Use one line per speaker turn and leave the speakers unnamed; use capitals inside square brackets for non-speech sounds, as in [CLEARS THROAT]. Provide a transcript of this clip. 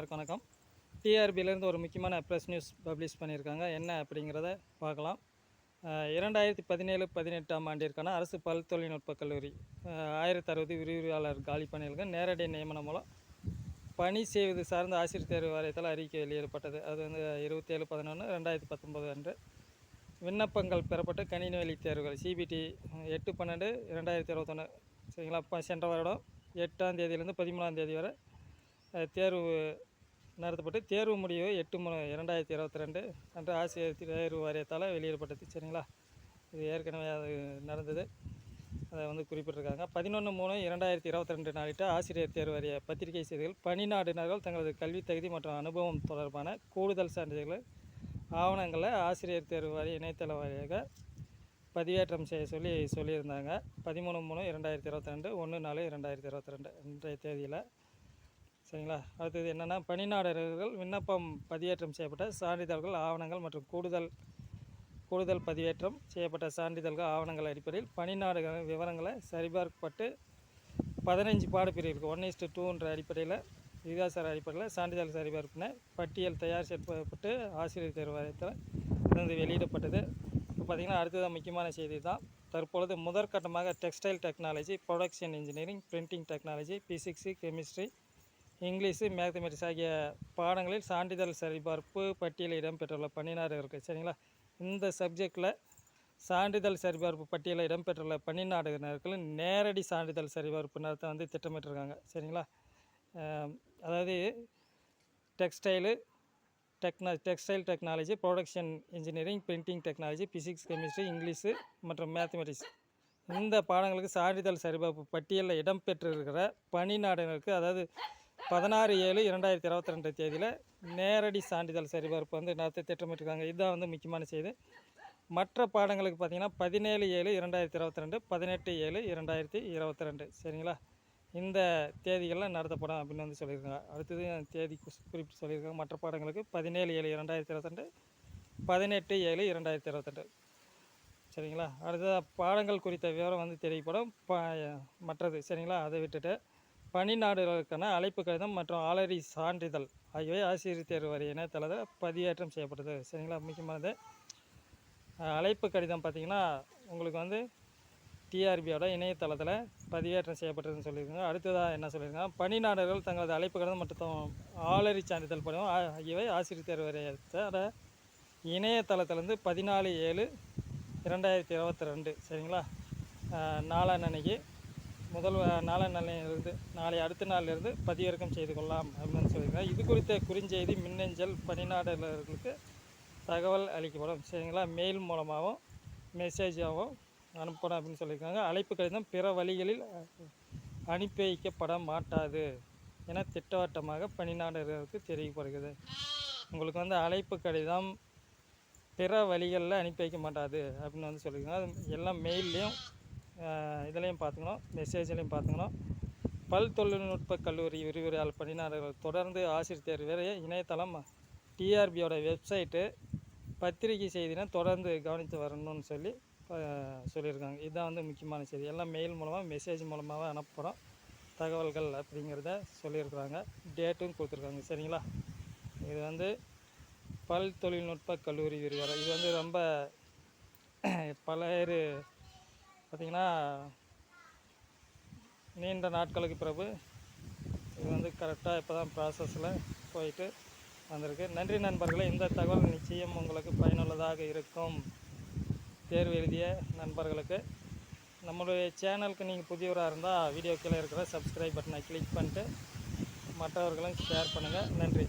அனைவருக்கும் வணக்கம். டிஆர்பியிலேருந்து ஒரு முக்கியமான ப்ரெஸ் நியூஸ் பப்ளிஷ் பண்ணியிருக்காங்க. என்ன அப்படிங்கிறத பார்க்கலாம். இரண்டாயிரத்தி பதினேழு பதினெட்டாம் ஆண்டிற்கான அரசு பல் தொழில்நுட்ப கல்லூரி ஆயிரத்தி அறுபது விரிவுரையாளர் காலி பணிகளுக்கு நேரடி நியமனம் மூலம் பணி செய்வது சார்ந்த ஆசிரியர் தேர்வு வாரியத்தால் அறிக்கை வெளியிடப்பட்டது அது வந்து இருபத்தேழு பதினொன்று ரெண்டாயிரத்தி பத்தொம்பது அன்று விண்ணப்பங்கள் பெறப்பட்ட கணினி வழி தேர்வுகள் சிபிடி எட்டு பன்னெண்டு இரண்டாயிரத்தி இருபத்தொன்று சரிங்களா? இப்போ சென்ற வருடம் எட்டாம் தேதியிலேருந்து பதிமூணாம் தேதி வரை தேர்வு நடத்தப்பட்டு தேர்வு முடிவு எட்டு மூணு இரண்டாயிரத்தி இருபத்தி ரெண்டு அன்று ஆசிரியர் தேர்வு வாரியத்தால் வெளியிடப்பட்டது சரிங்களா? இது ஏற்கனவே அது நடந்தது. அதை வந்து குறிப்பிட்டிருக்காங்க. பதினொன்று மூணு இரண்டாயிரத்தி இருபத்தி ரெண்டு நாளிட்ட ஆசிரியர் தேர்வு வாரிய பத்திரிகை செய்திகள் பணிநாடுனர்கள் தங்களது கல்வி தகுதி மற்றும் அனுபவம் தொடர்பான கூடுதல் சான்றிதழ்களை ஆவணங்களை ஆசிரியர் தேர்வு வாரிய இணையதள வாரியாக பதிவேற்றம் செய்ய சொல்லி சொல்லியிருந்தாங்க. பதிமூணு மூணு இரண்டாயிரத்தி இருபத்தி ரெண்டு ஒன்று நாலு இரண்டாயிரத்தி இருபத்தி ரெண்டு இன்றைய தேதியில் சரிங்களா? அடுத்தது என்னென்னா பணிநாடகர்கள் விண்ணப்பம் பதிவேற்றம் செய்யப்பட்ட சான்றிதழ்கள் ஆவணங்கள் மற்றும் கூடுதல் கூடுதல் பதிவேற்றம் செய்யப்பட்ட சான்றிதழ்கள் ஆவணங்கள் அடிப்படையில் பணிநாடுகள் விவரங்களை சரிபார்க்கப்பட்டு பதினஞ்சு பாடப்பிரிவுக்கு ஒன் இஸ்டு டூன்ற அடிப்படையில் விகாசார அடிப்படையில் சான்றிதழ் சரிபார்ப்பின பட்டியல் தயார் செய்யப்பட்டு ஆசிரியர் தேர்வு வாரியத்தில் இருந்து வெளியிடப்பட்டது. இப்போ பார்த்திங்கன்னா அடுத்ததான் முக்கியமான செய்தி தான் தற்பொழுது முதற்கட்டமாக textile technology production engineering printing technology physics chemistry English mathematics ஆகிய பாடங்களில் சான்றிதழ் சரிபார்ப்பு பட்டியலில் இடம்பெற்றுள்ள பணிநாடுகளுக்கு சரிங்களா? இந்த சப்ஜெக்டில் சான்றிதழ் சரிபார்ப்பு பட்டியலில் இடம்பெற்றுள்ள பன்னிநாடுகள் நேரடி சான்றிதழ் சரிபார்ப்பு நடத்த வந்து திட்டமிட்டிருக்காங்க. சரிங்களா? அதாவது textile டெக்னா textile technology production engineering printing technology physics chemistry English மற்றும் மேத்தமெட்டிக்ஸ். இந்த பாடங்களுக்கு சான்றிதழ் சரிபார்ப்பு பட்டியலில் இடம்பெற்றிருக்கிற பணி நாடுகளுக்கு அதாவது பதினாறு ஏழு இரண்டாயிரத்தி இருபத்தி ரெண்டு தேதியில் நேரடி சான்றிதழ் சரிபார்ப்பு வந்து நடத்த திட்டமிட்டிருக்காங்க. இதுதான் வந்து முக்கியமான செய்தி. மற்ற பாடங்களுக்கு பார்த்திங்கன்னா பதினேழு ஏழு இரண்டாயிரத்தி இருபத்தி ரெண்டு பதினெட்டு ஏழு இரண்டாயிரத்தி இருபத்தி ரெண்டு சரிங்களா? இந்த தேதிகள்லாம் நடத்தப்படும் அப்படின்னு வந்து சொல்லியிருக்காங்க. அடுத்தது தேதி குறிப்பிட்டு சொல்லியிருக்காங்க. மற்ற பாடங்களுக்கு பதினேழு ஏழு இரண்டாயிரத்தி இருபத்தி ரெண்டு பதினெட்டு ஏழு இரண்டாயிரத்தி இருபத்தெண்டு சரிங்களா? அடுத்த பாடங்கள் குறித்த விவரம் வந்து தெரியப்படும். ப மற்றது. சரிங்களா? அதை விட்டுட்டு பணிநாடுகளுக்கான அழைப்பு கடிதம் மற்றும் ஆளறி சான்றிதழ் ஆகியவை ஆசிரியர் தேர்வு வரி இணையதளத்தில் பதிவேற்றம் செய்யப்பட்டது சரிங்களா? முக்கியமானது. அழைப்பு கடிதம் பார்த்திங்கன்னா உங்களுக்கு வந்து டிஆர்பியோட இணையதளத்தில் பதிவேற்றம் செய்யப்பட்டதுன்னு சொல்லியிருக்காங்க. அடுத்ததாக என்ன சொல்லியிருக்காங்க? பணிநாடுகள் தங்களது அழைப்பு கடிதம் மற்றும் ஆளறி சான்றிதழ் படிவம் ஆகியவை ஆசிரியர் தேர்வு வாரியத்தோட இணையதளத்திலேருந்து பதினாலு ஏழு இரண்டாயிரத்தி இருபத்தி ரெண்டு. சரிங்களா? அஹ், நாளான்னன்னைக்கு முதல் வ- நாளான்னிலிருந்து நாளை அடுத்த நாளிலிருந்து பதிவிறக்கம் செய்து கொள்ளலாம் அப்படின்னு சொல்லியிருக்காங்க. இது குறித்த குறுஞ்செய்தி மின்னஞ்சல் பணிநாடர்களுக்கு தகவல் அளிக்கப்படும். சரிங்களா? மெயில் மூலமாகவும் மெசேஜாகவும் அனுப்பணும் அப்படின்னு சொல்லியிருக்காங்க. அழைப்பு கடிதம் பிற வழிகளில் அனுப்பி வைக்கப்பட மாட்டாது என திட்டவட்டமாக பணிநாடுகளுக்கு தெரிவிக்கப்படுகிறது. உங்களுக்கு வந்து அழைப்பு கடிதம் பிற வழிகளில் அனுப்பி வைக்க மாட்டாது அப்படின்னு வந்து சொல்லியிருக்காங்க. அது எல்லாம் மெயில்லையும் இதுலேயும் பார்த்துக்கணும் மெசேஜ்லேயும் பார்த்துக்கணும். பல் தொழில்நுட்ப கல்லூரி விரிவுரையால் பணியாளர்கள் தொடர்ந்து ஆசிரியர் தேர்வு வேற இணையதளம் டிஆர்பியோட வெப்சைட்டு பத்திரிகை செய்தினா தொடர்ந்து கவனித்து வரணும்னு சொல்லி சொல்லியிருக்காங்க. இதுதான் வந்து முக்கியமான செய்தி. எல்லாம் மெயில் மூலமாக மெசேஜ் மூலமாக அனுப்புகிறோம் தகவல்கள் அப்படிங்கிறத சொல்லியிருக்கிறாங்க. டேட்டும் கொடுத்துருக்காங்க. சரிங்களா? இது வந்து பல் தொழில்நுட்ப கல்லூரி விரிவாரம் இது வந்து ரொம்ப [CLEARS THROAT] பல்வேறு பார்த்திங்கன்னா நீண்ட நாட்களுக்கு பிறகு இது வந்து கரெக்டாக இப்போ தான் ப்ராசஸில் போயிட்டு வந்திருக்கு. நன்றி நண்பர்களே இந்த தகவல் நிச்சயம் உங்களுக்கு பயனுள்ளதாக இருக்கும். தேர்வு எழுதிய நண்பர்களுக்கு நம்மளுடைய சேனலுக்கு நீங்கள் புதியவராக இருந்தால் வீடியோ கீழே இருக்கிற சப்ஸ்கிரைப் பட்டனை கிளிக் பண்ணிட்டு மற்றவர்களும் ஷேர் பண்ணுங்கள் நன்றி.